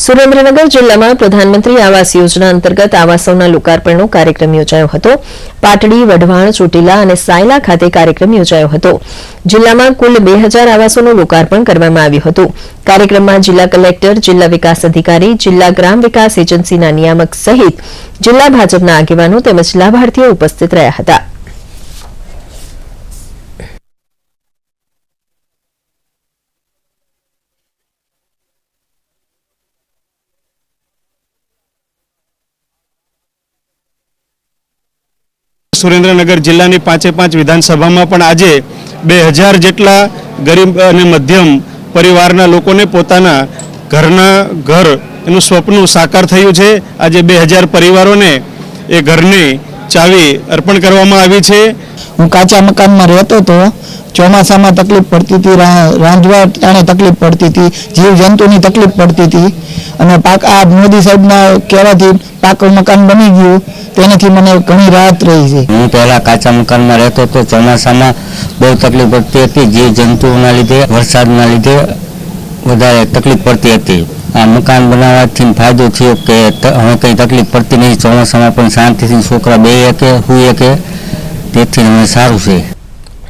સુરેન્દ્રનગર જિલ્લામાં પ્રધાનમંત્રી આવાસ યોજના અંતર્ગત આવાસોના લોકાર્પણનો કાર્યક્રમ યોજાયો હતો. પાટડી, વઢવાણ, ચોટીલા અને સાયલા ખાતે કાર્યક્રમ યોજાયો હતો. જિલ્લામાં કુલ બે હજાર આવાસોનું લોકાર્પણ કરવામાં આવ્યું હતું. કાર્યક્રમમાં જિલ્લા કલેક્ટર, જિલ્લા વિકાસ અધિકારી, જિલ્લા ગ્રામ વિકાસ એજન્સીના નિયામક સહિત જિલ્લા ભાજપના આગેવાનો તેમજ લાભાર્થીઓ ઉપસ્થિત રહ્યા હતા. સુરેન્દ્રનગર જિલ્લાની પાંચે પાંચ વિધાનસભામાં પણ આજે બે હજાર જેટલા ગરીબ અને મધ્યમ પરિવારના લોકોને પોતાના ઘરના ઘર એનું સ્વપ્ન સાકાર થયું છે. આજે બે હજાર પરિવારોને એ ઘરની ચાવી અર્પણ કરવામાં આવી છે. હું કાચા મકાનમાં રહેતો હતો. ચોમાસામાં તકલીફ પડતી હતી રાંધવા ટાણે તકલીફ પડતી હતી, જીવજંતુની તકલીફ પડતી હતી. અને પાક, આ મોદી સાહેબના કહેવાથી પાકું મકાન બની ગયું, તેનાથી મને ઘણી રાહત રહી છે. હું પહેલા કાચા મકાનમાં રહેતો હતો, ચોમાસામાં બહુ તકલીફ પડતી હતી જીવજંતુઓના લીધે, વરસાદના લીધે વધારે તકલીફ પડતી હતી. આ મકાન બનાવવાથી ફાયદો થયો કે હવે કંઈ તકલીફ પડતી નહીં ચોમાસામાં પણ શાંતિથી છોકરા બે કે હું કે તેથી હવે સારું છે.